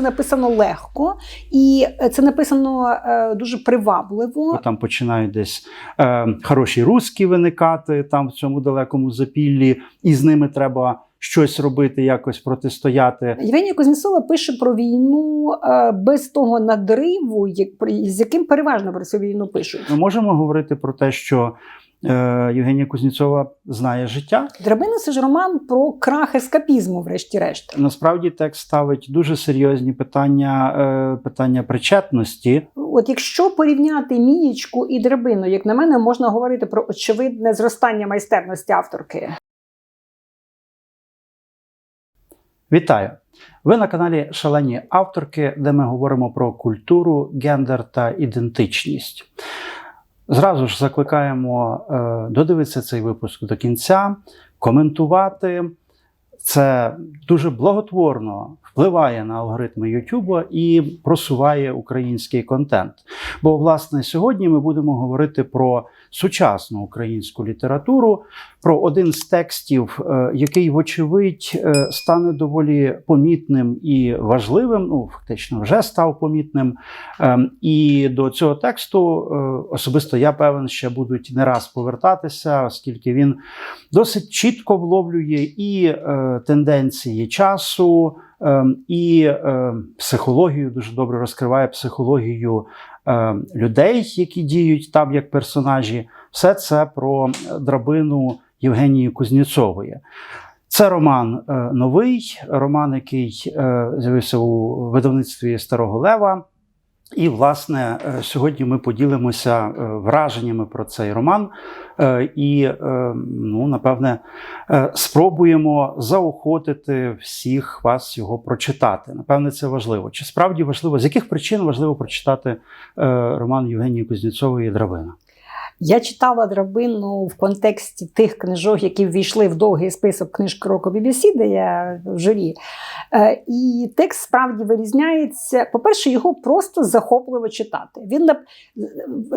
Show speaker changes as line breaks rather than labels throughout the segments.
це написано легко, і е, це написано е, дуже привабливо.
Там починають десь е, хороші русські виникати там в цьому далекому запіллі, і з ними треба щось робити, якось протистояти.
Євгенія Кузнєцова пише про війну е, без того надриву, як, з яким переважно про цю війну пишуть.
Ми можемо говорити про те, що Євгенія Кузнєцова знає життя.
Драбина це ж роман про крах ескапізму, врешті-решт.
Насправді текст ставить дуже серйозні питання, е, питання причетності.
От якщо порівняти Мієчку і драбину, як на мене, можна говорити про очевидне зростання майстерності авторки.
Вітаю! Ви на каналі Шалені авторки, де ми говоримо про культуру, гендер та ідентичність. Зразу ж закликаємо е, додивитися цей випуск до кінця, коментувати. Це дуже благотворно впливає на алгоритми YouTube і просуває український контент. Бо, власне, сьогодні ми будемо говорити про сучасну українську літературу, про один з текстів, е, який, вочевидь, е, стане доволі помітним і важливим. Ну, фактично, вже став помітним. Ем, І до цього тексту е, особисто я певен, ще будуть не раз повертатися, оскільки він досить чітко вловлює і тенденції часу, е, і е, психологію, дуже добре розкриває психологію е, людей, які діють там як персонажі. Все це про драбину Євгенії Кузнєцової. Це роман е, новий, роман, який е, з'явився у видавництві Старого Лева. І, власне, е, сьогодні ми поділимося е, враженнями про цей роман е, і, ну, напевне, спробуємо заохотити всіх вас його прочитати. Напевне, це важливо. Чи справді важливо, з яких причин важливо прочитати роман Євгенії Кузнєцової Драбина?
Я читала драбину в контексті тих книжок, які ввійшли в довгий список книжок року BBC, де я в журі. Е, І текст справді вирізняється. По-перше, його просто захопливо читати. Він,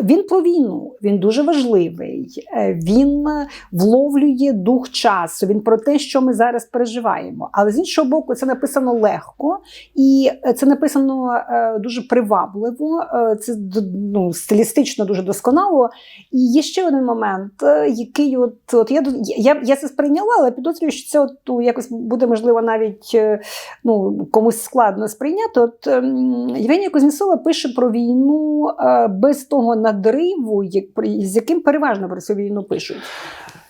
він про війну, він дуже важливий. Е, Він вловлює дух часу. Він про те, що ми зараз переживаємо. Але з іншого боку, це написано легко, і це написано е, дуже привабливо. Це ну, стилістично дуже досконало. І є ще один момент, е, який от, от я, я, я це сприйняла, але підозрюю, що це от, ну, якось буде можливо навіть е, ну, комусь складно сприйняти. От ем, Євгенія Кузнєцова пише про війну е, без того надриву, як, з яким переважно про цю війну пишуть.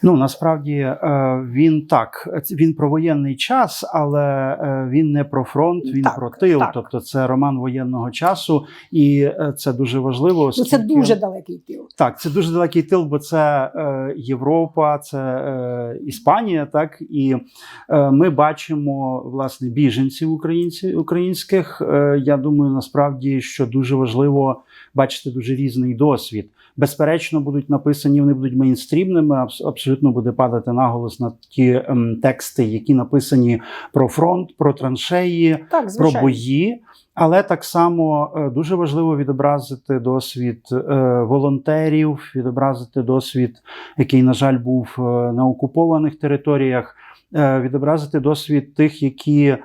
Ну насправді е, він так, він про воєнний час, але е, він не про фронт, він
Так,
про тил.
так.
Тобто це роман воєнного часу, і е, це дуже важливо.
Ну, це дуже далекий тил.
Так, це дуже далекий тил, бо це Європа, це Іспанія, так і ми бачимо власне біженців українців українських. Я думаю, насправді, що дуже важливо бачити дуже різний досвід. Безперечно, будуть написані, вони будуть мейнстрімними. Абсолютно буде падати наголос на ті ем, тексти, які написані про фронт, про траншеї,
Так,
про бої. Але так само е, дуже важливо відобразити досвід е, волонтерів, відобразити досвід, який, на жаль, був е, на окупованих територіях, відобразити досвід тих, які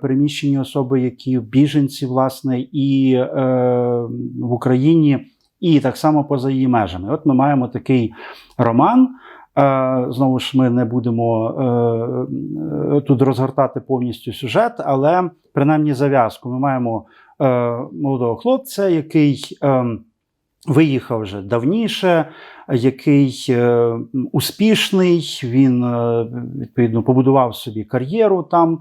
переміщені особи, які біженці, власне, і в Україні, і так само поза її межами. От ми маємо такий роман. Е, Знову ж ми не будемо е, е, тут розгортати повністю сюжет, але принаймні зав'язку. Ми маємо молодого хлопця, який виїхав вже давніше, який успішний. Він відповідно побудував собі кар'єру там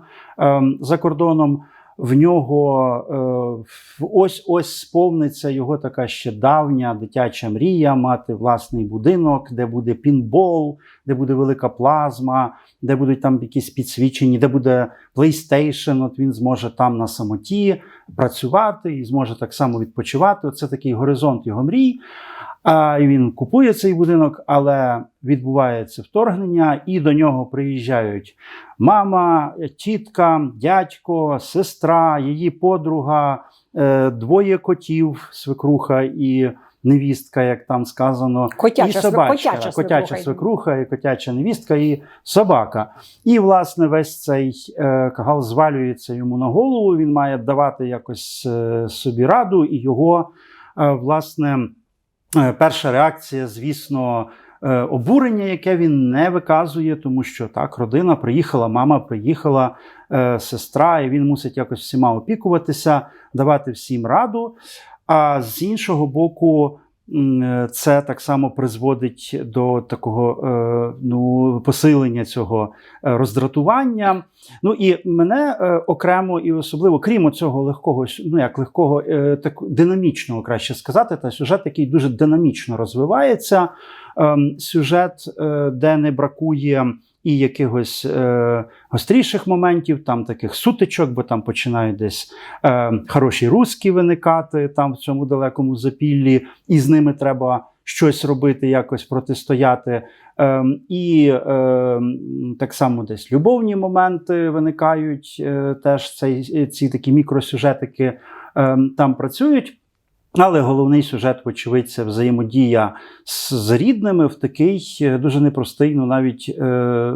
за кордоном. В нього е, ось ось сповниться його така ще давня дитяча мрія мати власний будинок, де буде пінбол, де буде велика плазма, де будуть там якісь підсвічені, де буде PlayStation, От він зможе там на самоті працювати і зможе так само відпочивати. Оце такий горизонт його мрій. А він купує цей будинок, але відбувається вторгнення, і до нього приїжджають мама, тітка, дядько, сестра, її подруга, е, двоє котів, свекруха і невістка, як там сказано,
Котяча,
і собачка,
котяча
котяча
свекруха.
і котяча невістка, і собака. І, власне, весь цей е, кагал звалюється йому на голову. Він має давати якось е, собі раду, і його, власне, перша реакція, звісно. е, Обурення, яке він не виказує, тому що так, родина приїхала, мама приїхала, е, сестра, і він мусить якось всіма опікуватися, давати всім раду. А з іншого боку, е, це так само призводить до такого е, ну, посилення цього е, роздратування. Ну і мене е, окремо і особливо, крім цього легкого, ну як легкого, е, так динамічного, краще сказати, та сюжет, який дуже динамічно розвивається. Ем, сюжет, е, де не бракує і якихось е, гостріших моментів, там таких сутичок, бо там починають десь е, хороші руски виникати там в цьому далекому запіллі, і з ними треба щось робити, якось протистояти. Ем, і ем, так само десь любовні моменти виникають, е, теж цей, ці такі мікросюжетики ем, там працюють. Але головний сюжет, вочевидь, це взаємодія з, з рідними в такий е, дуже непростий, ну навіть е,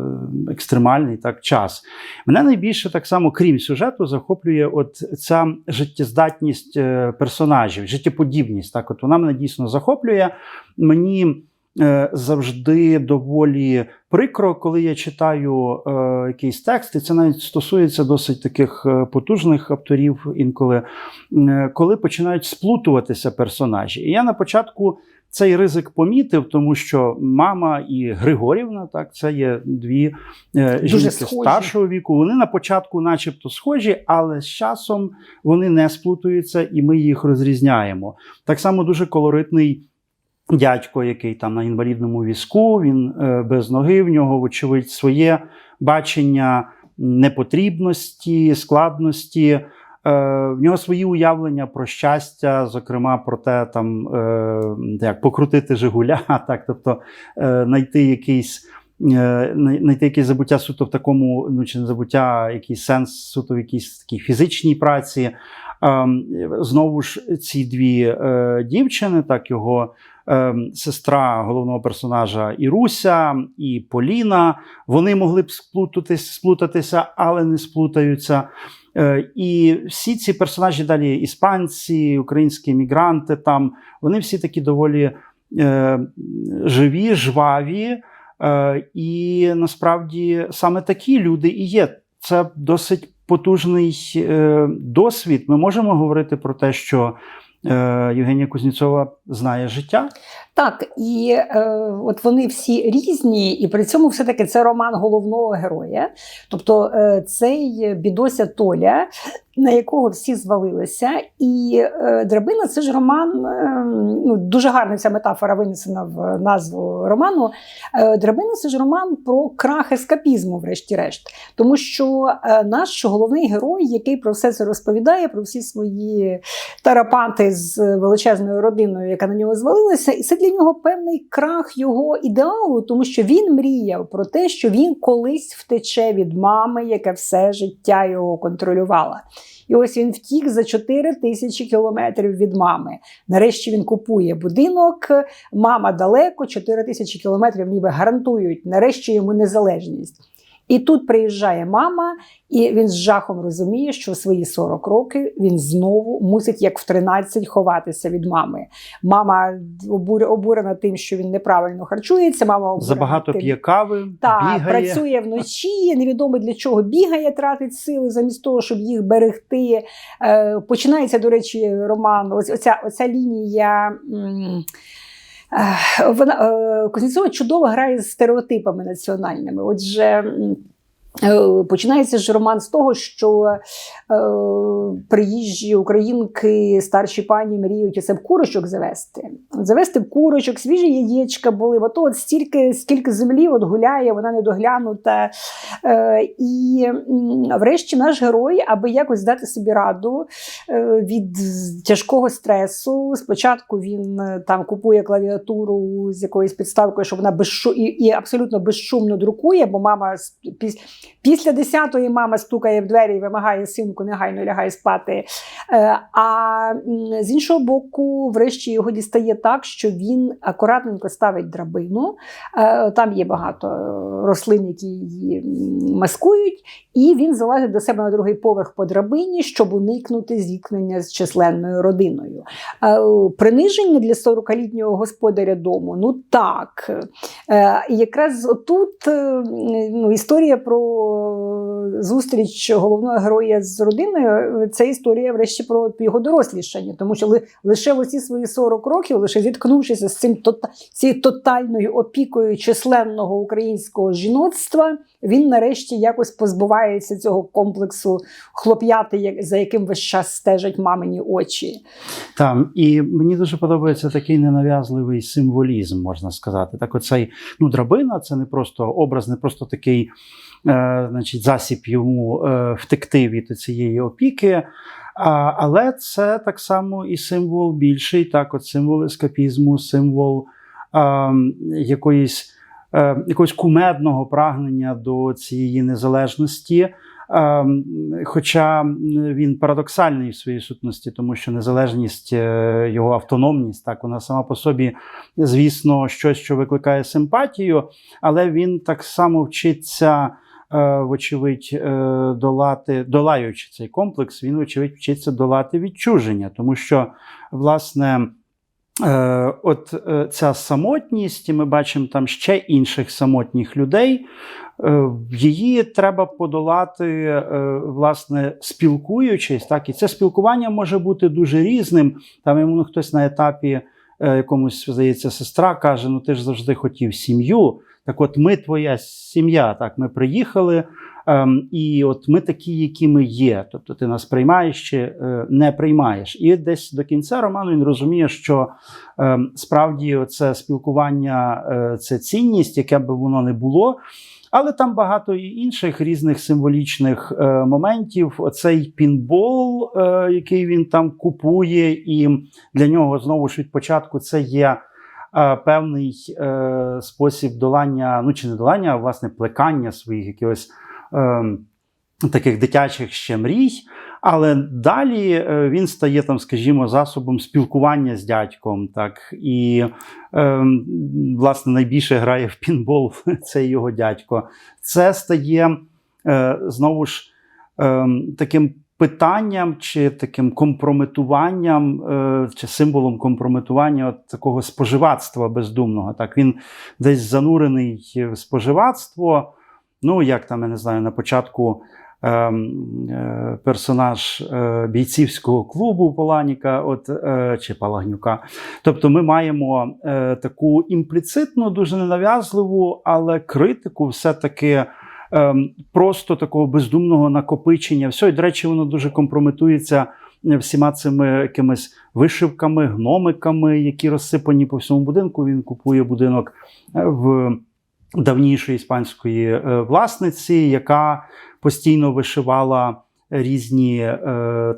екстремальний так час. Мене найбільше так само, крім сюжету, захоплює от ця життєздатність е, персонажів, життєподібність. Так, от вона мене дійсно захоплює. Мені завжди доволі прикро, коли я читаю е, якийсь текст, і це навіть стосується досить таких е, потужних авторів інколи, е, коли починають сплутуватися персонажі. І я на початку. Цей ризик помітив, тому що мама і Григорівна, так, це є дві е,
Дуже
жінки
схожі.
старшого віку. Вони на початку, начебто, схожі, але з часом вони не сплутуються, і ми їх розрізняємо. Так само дуже колоритний дядько, який там на інвалідному візку, він е, без ноги, в нього, вочевидь, своє бачення непотрібності, складності. Е, в нього свої уявлення про щастя, зокрема про те, там е, як покрутити Жигуля, так, тобто знайти якийсь. Знайти якесь забуття суто в такому, ну чи не забуття, якийсь сенс суто в якійсь такій фізичній праці. Ем, Знову ж ці дві е, дівчини, так його ем, сестра головного персонажа Іруся і Поліна, вони могли б сплутатись, сплутатися, але не сплутаються. Е, І всі ці персонажі далі іспанці, українські мігранти, там вони всі такі доволі е, живі, жваві. І насправді саме такі люди і є. Це досить потужний е, досвід. Ми можемо говорити про те, що е, Євгенія Кузнєцова знає життя.
Так, і е, от вони всі різні, і при цьому все-таки це роман головного героя. Тобто е, цей бідося Толя, на якого всі звалилися. І е, драбина це ж роман, е, ну, дуже гарна ця метафора винесена в назву роману. Е, драбина це ж роман про крах ескапізму, врешті-решт. Тому що е, наш головний герой, який про все це розповідає, про всі свої тарапанти з величезною родиною, яка на нього звалилася, і це для нього певний крах його ідеалу, тому що він мріяв про те, що він колись втече від мами, яка все життя його контролювала. І ось він втік за 4 тисячі кілометрів від мами. Нарешті він купує будинок, мама далеко, 4 тисячі кілометрів ніби гарантують нарешті йому незалежність. І тут приїжджає мама, і він з жахом розуміє, що в свої 40 років він знову мусить, як в 13, ховатися від мами. Мама обур- обурена тим, що він неправильно харчується. Мама обурена
Забагато
тим,
п'є кави,
та,
бігає.
працює вночі, невідомо для чого бігає, тратить сили замість того, щоб їх берегти. Е, починається, до речі, роман. Ось оця, оця лінія. Вона е, Кузнєцова чудово грає з стереотипами національними. Отже, починається ж роман з того, що е, приїжджі українки, старші пані мріють оце в курочок завести. Завести в курочок, свіжі яєчка були. Ото от стільки, скільки землі от гуляє, вона не доглянута. Е, і врешті наш герой, аби якось дати собі раду е, від тяжкого стресу. Спочатку він е, там купує клавіатуру з якоюсь підставкою, щоб вона безшу... і, і абсолютно безшумно друкує, бо мама с- піс... після 10-ї мама стукає в двері і вимагає синку, негайно лягай спати. Е, А з іншого боку, врешті його дістає так, що він акуратненько ставить драбину. Е, Там є багато е, рослин, які її маскують, і він залазить до себе на другий поверх по драбині, щоб уникнути зіткнення з численною родиною. Е, Приниження для 40-літнього господаря дому, ну так. Е, І якраз тут е, ну, історія про зустріч головного героя з родиною це історія, врешті, про його дорослішання, тому що лише в оці свої 40 років, лише зіткнувшися з цим цією тотальною опікою численного українського жіноцтва, він нарешті якось позбувається цього комплексу хлоп'яти, за яким весь час стежать мамині очі.
Там і мені дуже подобається такий ненав'язливий символізм, можна сказати. Так, оцей ну, драбина це не просто образ, не просто такий е, значить, засіб йому е, втекти від цієї опіки. А, але це так само і символ більший, так, от символ ескапізму, символ е, якоїсь, е, якогось кумедного прагнення до цієї незалежності. Ем, Хоча він парадоксальний в своїй сутності, тому що незалежність, е, його автономність, так вона сама по собі, звісно, щось, що викликає симпатію, але він так само вчиться, е, вочевидь, е, долати, долаючи цей комплекс, він, вочевидь, вчиться долати відчуження, тому що, власне. Е, От е, ця самотність, і ми бачимо там ще інших самотніх людей. е, Її треба подолати, власне, спілкуючись. Так, і це спілкування може бути дуже різним. Там йому хтось на етапі якомусь, здається, сестра каже: Ну ти ж завжди хотів сім'ю. Так, от ми твоя сім'я. Так, ми приїхали, ем, і от ми такі, які ми є. Тобто ти нас приймаєш чи е, не приймаєш. І десь до кінця роману він розуміє, що ем, справді це спілкування е, це цінність, яке б воно не було. Але там багато і інших різних символічних е, моментів. Оцей пінбол, е, який він там купує, і для нього знову ж від початку це є певний е, спосіб долання, ну чи не долання, а власне плекання своїх якихось. Е, Таких дитячих ще мрій, але далі е, він стає там, скажімо, засобом спілкування з дядьком. Так і е, власне найбільше грає в пінбол це його дядько. Це стає е, знову ж е, таким питанням чи таким компрометуванням, е, чи символом компрометування от такого споживацтва бездумного. Так він десь занурений в споживацтво. Ну, як там, я не знаю, на початку ем, е, персонаж е, бійцівського клубу Поланіка от, чи Палагнюка. Тобто ми маємо таку імпліцитну, дуже ненав'язливу, але критику все-таки. Ем, Просто такого бездумного накопичення. Все, і, до речі, воно дуже компрометується е, всіма цими якимись вишивками, гномиками, які розсипані по всьому будинку. Він купує будинок е, в давнішої іспанської е, власниці, яка постійно вишивала різні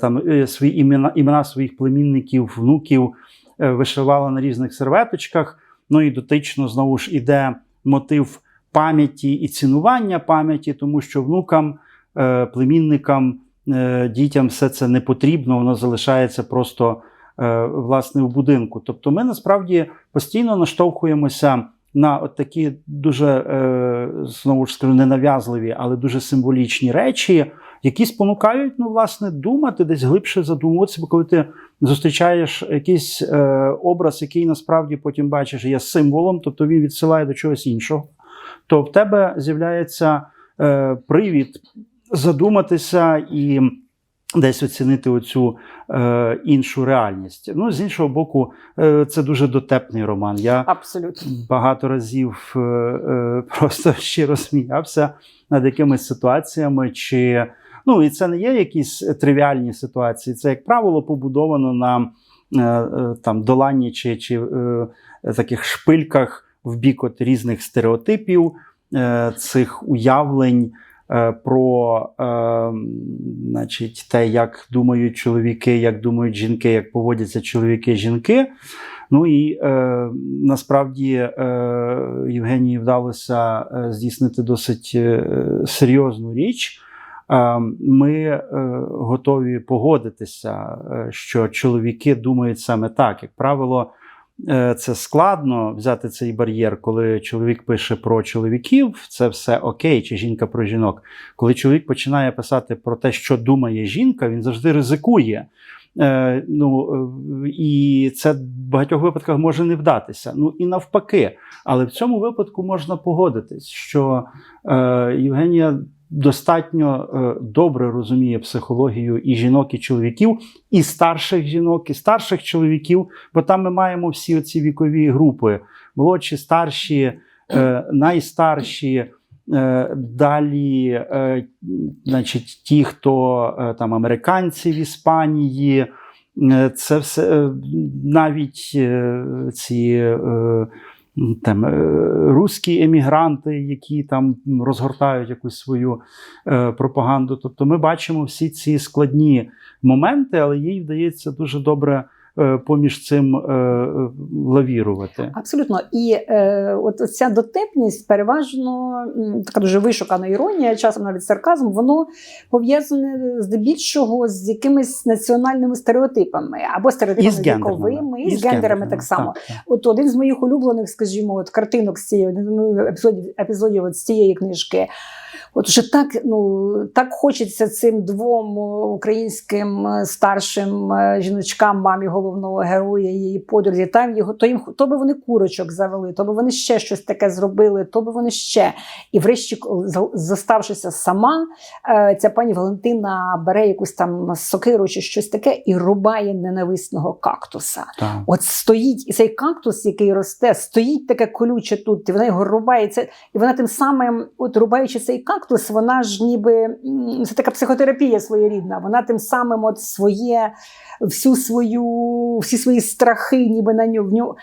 там свої імена, імена своїх племінників, внуків, вишивала на різних серветочках. Ну і дотично знову ж іде мотив пам'яті і цінування пам'яті, тому що внукам, е, племінникам, е, дітям все це не потрібно, воно залишається просто е, власне в будинку. Тобто, ми насправді постійно наштовхуємося на от такі дуже знову ж скажу, ненав'язливі, але дуже символічні речі, які спонукають ну, власне, думати, десь глибше задумуватися, бо коли ти зустрічаєш якийсь образ, який насправді потім бачиш, є символом, тобто він відсилає до чогось іншого, то в тебе з'являється е, привід задуматися і десь оцінити оцю е, іншу реальність. Ну, з іншого боку, е, це дуже дотепний роман. Я
Абсолютно.
багато разів е, е, просто щиро сміявся над якимись ситуаціями. Чи ну і це не є якісь тривіальні ситуації. Це, як правило, побудовано на е, е, там доланні чи, чи е, таких шпильках в бік от різних стереотипів, е, цих уявлень. е, Про е, значить, те, як думають чоловіки, як думають жінки, як поводяться чоловіки, жінки. Ну і е, насправді е, Євгенії вдалося здійснити досить серйозну річ. Ми готові погодитися, що чоловіки думають саме так. Як правило, це складно взяти цей бар'єр, коли чоловік пише про чоловіків, це все окей, чи жінка про жінок. Коли чоловік починає писати про те, що думає жінка, він завжди ризикує. Е, ну, е, і це в багатьох випадках може не вдатися. Ну і навпаки. Але в цьому випадку можна погодитись, що е, Євгенія достатньо е, добре розуміє психологію і жінок, і чоловіків, і старших жінок, і старших чоловіків, бо там ми маємо всі ці вікові групи: молодші, старші, е, найстарші. Е, Далі, значить, ті, хто там американці в Іспанії, це все навіть ці там е, русські емігранти, які там розгортають якусь свою е, пропаганду. Тобто ми бачимо всі ці складні моменти, але їй вдається дуже добре поміж цим е, е, лавірувати.
Абсолютно. І е, от ця дотепність, переважно така дуже вишукана іронія, часом навіть сарказм, воно пов'язане здебільшого з якимись національними стереотипами або стереотипами віковими, і з гендерами так само.
Так, так.
От один з моїх улюблених, скажімо, от картинок з цієї епізодів, епізодів от з цієї книжки. От вже так, ну так хочеться цим двом українським е, старшим е, жіночкам, мамі головного героя, її подрузі. Там його то їм то би вони курочок завели, то би вони ще щось таке зробили, то би вони ще. І врешті, зоставшися сама, е, ця пані Валентина бере якусь там сокиру чи щось таке і рубає ненависного кактуса.
Так.
От стоїть і цей кактус, який росте, стоїть таке колюче тут, і вона його рубає. Це, і вона тим самим, от рубаючи цей кактус, вона ж ніби це така психотерапія своєрідна. Вона тим самим от своє. Всю свою, всі свої страхи, ніби на нього в нього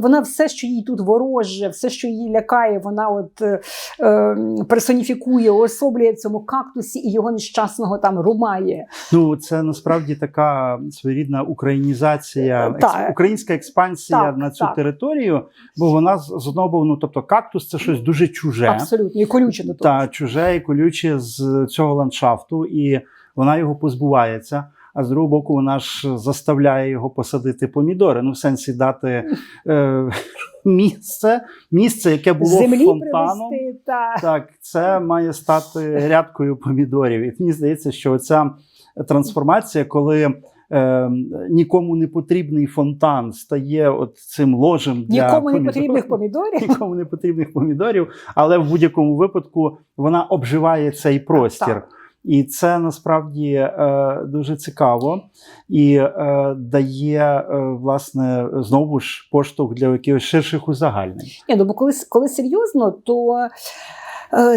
вона, все, що їй тут вороже, все, що її лякає, вона от е, е, персоніфікує, уособлює цьому кактусі і його нещасного там рубає.
Ну, це насправді така своєрідна українізація, екс... Українська експансія
Так,
на цю
так.
територію, бо вона з одного боку, ну тобто кактус це щось дуже чуже.
Абсолютно, і колюче до того.
та чуже і колюче з цього ландшафту, і вона його позбувається. А з другого боку, вона ж заставляє його посадити помідори. Ну, в сенсі дати е, місце, місце, яке було
Землі
фонтаном.
привезти та
Так, це має стати грядкою помідорів. І мені здається, що ця трансформація, коли е, нікому не потрібний фонтан стає от цим ложем для
нікому не потрібних помідорів.
нікому не потрібних помідорів, але в будь-якому випадку вона обживає цей простір.
Так.
І це насправді е, дуже цікаво і е, дає е, власне знову ж поштовх для якихось ширших узагальнень.
Ні, ну бо коли, коли серйозно, то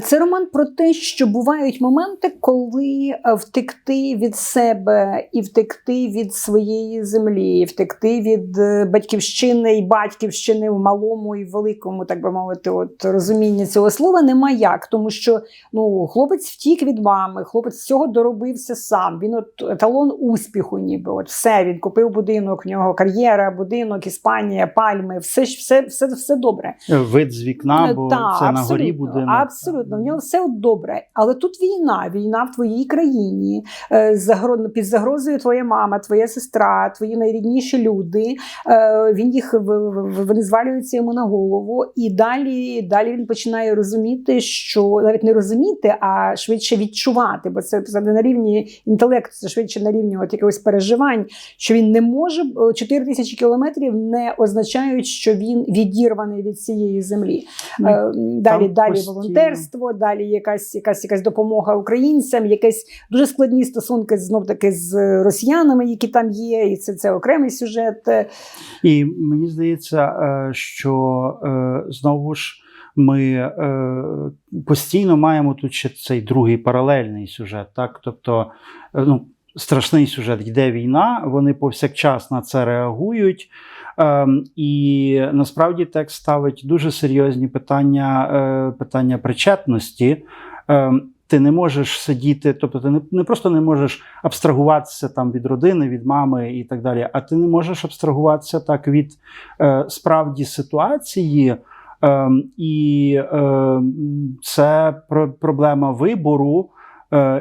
це роман про те, що бувають моменти, коли е, втекти від себе і втекти від своєї землі, і втекти від е, батьківщини і батьківщини в малому і великому, так би мовити, от розуміння цього слова нема як, тому що ну хлопець втік від мами, хлопець всього доробився сам. Він от еталон успіху, ніби от все. Він купив будинок, в нього кар'єра, будинок, Іспанія, пальми, все все, все, все добре.
Вид з вікна, бо
Е, Так,
це на горі
абсолютно,
будинок.
Абсолютно, в нього все добре. Але тут війна, війна в твоїй країні. Е, Під загрозою твоя мама, твоя сестра, твої найрідніші люди. Е, Він їх вони звалюються йому на голову. І далі, далі він починає розуміти, що навіть не розуміти, а швидше відчувати, бо це не на рівні інтелекту, це швидше на рівні от якихось переживань, що він не може 4 тисячі кілометрів не означають, що він відірваний від цієї землі.
Ну,
Е, Далі,
там
далі
постійно.
Волонтерство, далі якась, якась, якась допомога українцям, якісь дуже складні стосунки знов таки з росіянами, які там є, і це, це окремий сюжет.
І мені здається, е, що е, знову ж ми е, постійно маємо тут ще цей другий паралельний сюжет. Так? Тобто, е, ну, страшний сюжет, йде війна, вони повсякчас на це реагують. Ем, І насправді текст ставить дуже серйозні питання, е, питання причетності. Ем, Ти не можеш сидіти, тобто ти не, просто не можеш абстрагуватися там від родини, від мами і так далі, а ти не можеш абстрагуватися так від е, справді ситуації. Ем, і це про- проблема вибору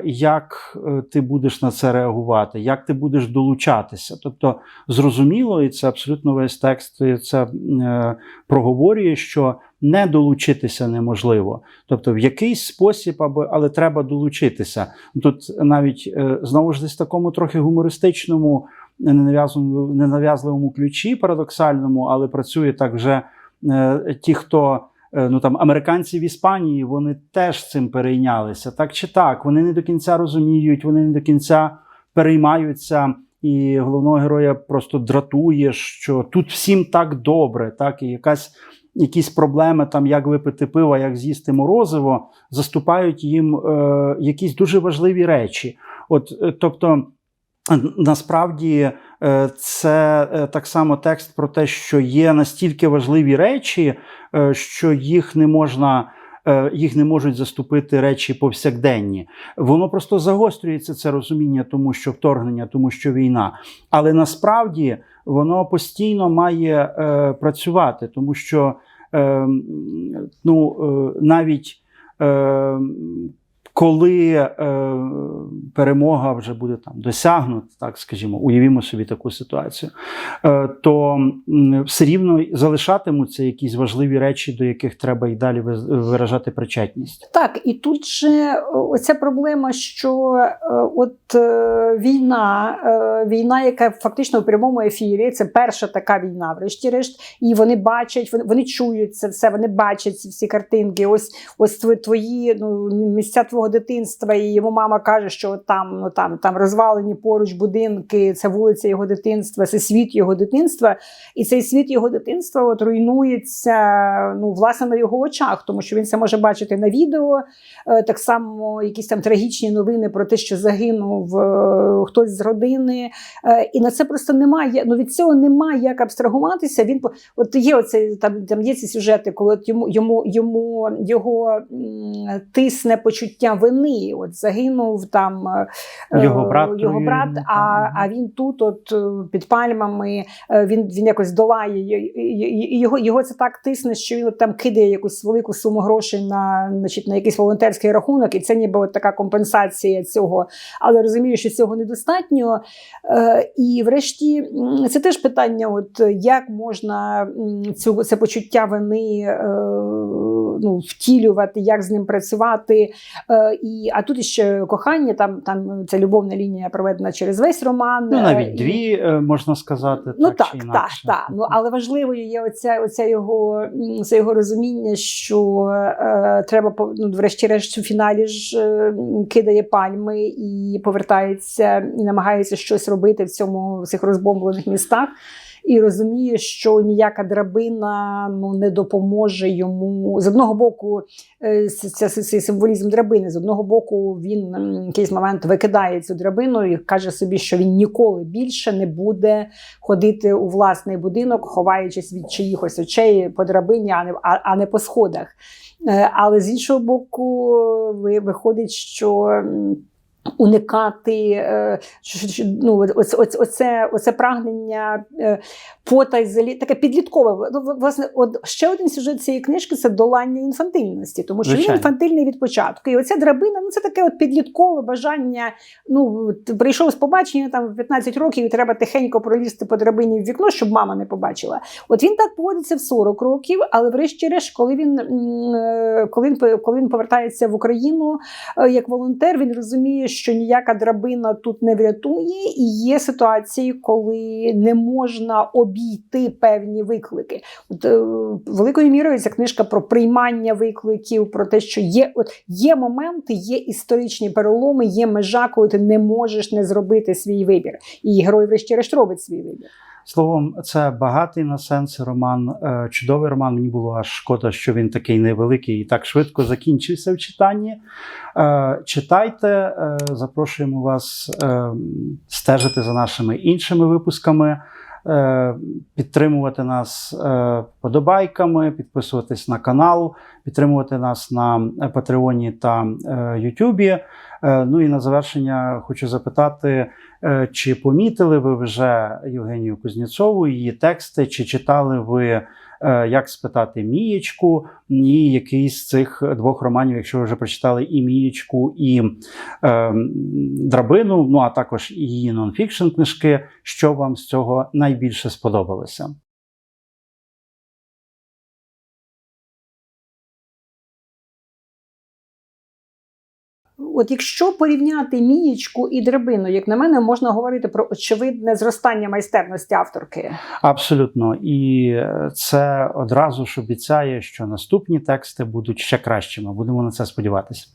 як е, ти будеш на це реагувати, як ти будеш долучатися. Тобто, зрозуміло, і це абсолютно весь текст це е, проговорює, що не долучитися неможливо. Тобто, в якийсь спосіб, або, але треба долучитися. Тут навіть е, знову ж десь такому трохи гумористичному, ненав'язливому, ключі, парадоксальному, але працює так вже е, ті, хто. Е, Ну там американці в Іспанії вони теж цим перейнялися. Так чи так, вони не до кінця розуміють, вони не до кінця переймаються, і головного героя просто дратує, що тут всім так добре, так і якась якісь проблеми, там як випити пиво, як з'їсти морозиво, заступають їм е, якісь дуже важливі речі. От, е, тобто, насправді, е, це е, так само текст про те, що є настільки важливі речі, е, що їх не можна. Їх не можуть заступити речі повсякденні. Воно просто загострюється це розуміння, тому що вторгнення, тому що війна. Але насправді воно постійно має е, працювати, тому що е, ну, е, навіть е, коли е, перемога вже буде там досягнута, так скажімо, уявімо собі таку ситуацію, е, то все рівно залишатимуться якісь важливі речі, до яких треба і далі виражати причетність.
Так, і тут же оця проблема, що е, от е, війна, е, війна, яка фактично в прямому ефірі, це перша така війна, врешті-решт, і вони бачать, вони, вони чують це все, вони бачать всі картинки. Ось ось тво- твої ну, місця твого дитинства, і йому мама каже, що там, ну, там, там розвалені поруч будинки, це вулиця його дитинства, це світ його дитинства. І цей світ його дитинства от руйнується ну, власне на його очах, тому що він це може бачити на відео. Е, Так само якісь там трагічні новини про те, що загинув е, хтось з родини. Е, І на це просто немає. Ну від цього немає як абстрагуватися. Він от є оцей там, там є ці сюжети, коли от йому йому йому його тисне почуття вини. От загинув там е,
Його брат
його брат,
ну,
а, а він тут, от е, під пальмами, е, він, він якось долає його, його це так тисне, що він от там кидає якусь велику суму грошей на, значить, на якийсь волонтерський рахунок, і це ніби от така компенсація цього. Але розумію, що цього недостатньо. Е, І врешті це теж питання: от як можна цю це почуття вини е, ну, втілювати, як з ним працювати. І, а тут ще кохання, там, там ця любовна лінія проведена через весь роман.
Ну,
е,
навіть
і-
дві е, можна сказати,
Ну
так,
так, так, так. Ну але важливою є оця, оця його це його розуміння, що е, треба ну, врешті-решт у фіналі ж е, кидає пальми і повертається і намагається щось робити в цьому в цих розбомблених містах. І розуміє, що ніяка драбина ну не допоможе йому з одного боку. е, це- це- це- Цей символізм драбини. З одного боку, він в якийсь момент викидає цю драбину і каже собі, що він ніколи більше не буде ходити у власний будинок, ховаючись від чиїхось очей по драбині, а не, а, а не по сходах. Е, Але з іншого боку, ви- виходить, що. Уникати е, ну, оце, оце, оце, прагнення е, пота й залі, таке підліткове. Ну, власне, от ще один сюжет цієї книжки це долання інфантильності, тому що
Звичайно.
він інфантильний від початку. І оця драбина, ну це таке от підліткове бажання. Ну, прийшов з побачення там в 15 років, і треба тихенько пролізти по драбині в вікно, щоб мама не побачила. От він так поводиться в 40 років, але врешті-решт, коли він, е, коли він, коли він повертається в Україну е, як волонтер, він розуміє, що ніяка драбина тут не врятує, і є ситуації, коли не можна обійти певні виклики. От, е, великою мірою ця книжка про приймання викликів, про те, що є, от, є моменти, є історичні переломи, є межа, коли ти не можеш не зробити свій вибір. І герой, врешті-решт, робить свій вибір.
Словом, це багатий на сенси роман, е, чудовий роман. Мені було аж шкода, що він такий невеликий і так швидко закінчився в читанні. Е, Читайте, е, запрошуємо вас стежити за нашими іншими випусками, підтримувати нас е, подобайками, підписуватись на канал, підтримувати нас на Патреоні та е, Ютубі. Е, Ну і на завершення хочу запитати. Е, Чи помітили ви вже Євгенію Кузнєцову, її тексти, чи читали ви е, як спитати Мієчку, і який з цих двох романів, якщо ви вже прочитали і Мієчку, і е, Драбину, ну а також її нонфікшн книжки, що вам з цього найбільше сподобалося?
От якщо порівняти мієчку і драбину, як на мене, можна говорити про очевидне зростання майстерності авторки.
Абсолютно, і е, це одразу ж обіцяє, що наступні тексти будуть ще кращими. Будемо на це сподіватися.